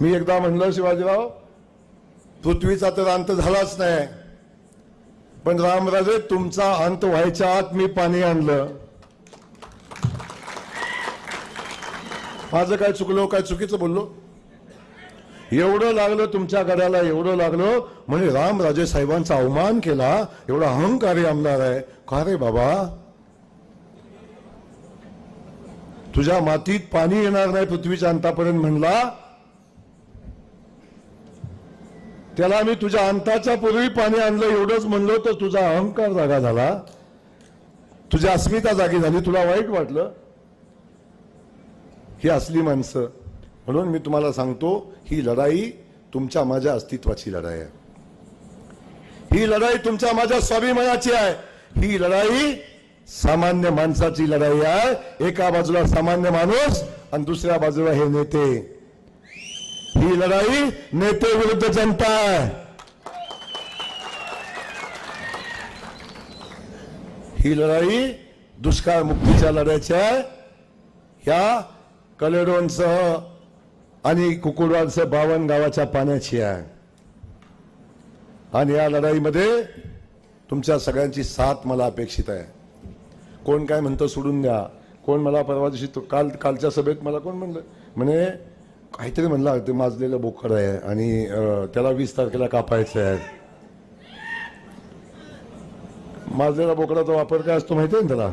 मी एकदा म्हणलं शिवाजीराव पृथ्वीचा तर अंत झालाच नाही. पण रामराजे तुमचा अंत व्हायच्या आत मी पाणी आणलं. माझं काय चुकलो काय चुकीचं बोललो? एवढं लागलं तुमच्या गड्याला एवढं लागलं म्हणजे रामराजे साहेबांचा अवमान केला एवढा अहंकारी आमदार आहे. का रे बाबा? तुझ्या मातीत पाणी येणार नाही पृथ्वीच्या अंतापर्यंत म्हणला. त्याला मी तुझ्या अंताच्या पूर्वी पाणी आणलं एवढंच म्हणलं तर तुझा अहंकार जागा झाला. तुझी अस्मिता जागी झाली तुला वाईट वाटलं. ही असली माणसं. म्हणून मी तुम्हाला सांगतो ही लढाई तुमच्या माझ्या अस्तित्वाची लढाई आहे. ही लढाई तुमच्या माझ्या स्वाभिमानाची आहे. ही लढाई सामान्य माणसाची लढाई आहे. एका बाजूला सामान्य माणूस आणि दुसऱ्या बाजूला हे नेते. ही लढाई नेते विरुद्ध जनता आहे. ही लढाई दुष्काळ मुक्तीच्या लढ्याची आहे. ह्या कलेडोनसह आणि कुकुडवालसह बावन गावाच्या पाण्याची आहे. आणि या लढाईमध्ये तुमच्या सगळ्यांची साथ मला अपेक्षित आहे. कोण काय म्हणतं सोडून द्या. कोण मला परवा दिवशी तो- काल कालच्या सभेत मला कोण म्हणलं? म्हणे काहीतरी म्हणलं ते माजलेलं बोकड आहे आणि त्याला वीस तारखेला कापायचं आहे. माजलेला बोकडाचा वापर काय असतो माहिती आहे ना त्याला?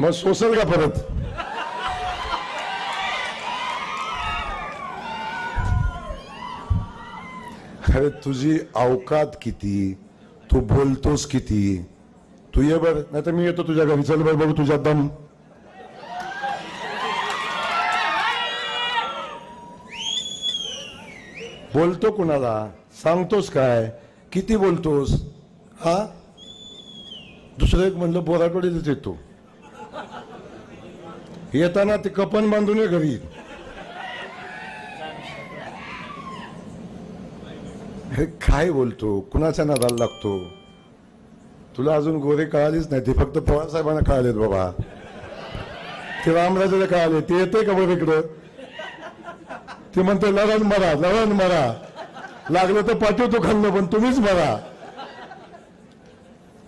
मग सोसल का परत? अरे तुझी अवकात किती? तू बोलतोस किती? तू ये बर नाही तर मी येतो तुझ्या घरी. चल बर बघू तुझ्या दम. बोलतो कुणाला? सांगतोस काय? किती बोलतोस? हा? दुसरं एक म्हणलं बोराकडेच येतो. येताना ते कपन बांधून ये घरी. हे काय बोलतो? कुणाच्या नादाला लागतो? तुला अजून गोरे कळालीच नाही. ते फक्त पवार साहेबांना कळालेत बाबा. ते रामराजाला कळाले. ते येते का बरं इकडं? ते म्हणते लढण मरा लढण मरा. लागलं तर पाठवतो खाल्लं पण तुम्हीच मरा.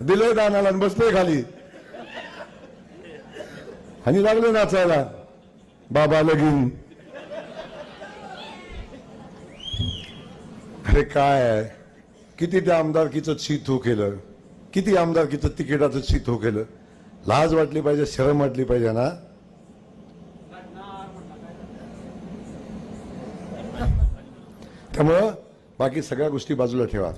दिले दानाला आणि बसले खाली. आणि लागले नाचायला. बाबा लगीन. अरे काय आहे? किती त्या आमदारकीचं चीत हो केलं? किती आमदारकीचं तिकिटाचं चीत हो केलं? लाज वाटली पाहिजे शरम वाटली पाहिजे ना? त्यामुळं बाकी सगळ्या गोष्टी बाजूला ठेवा.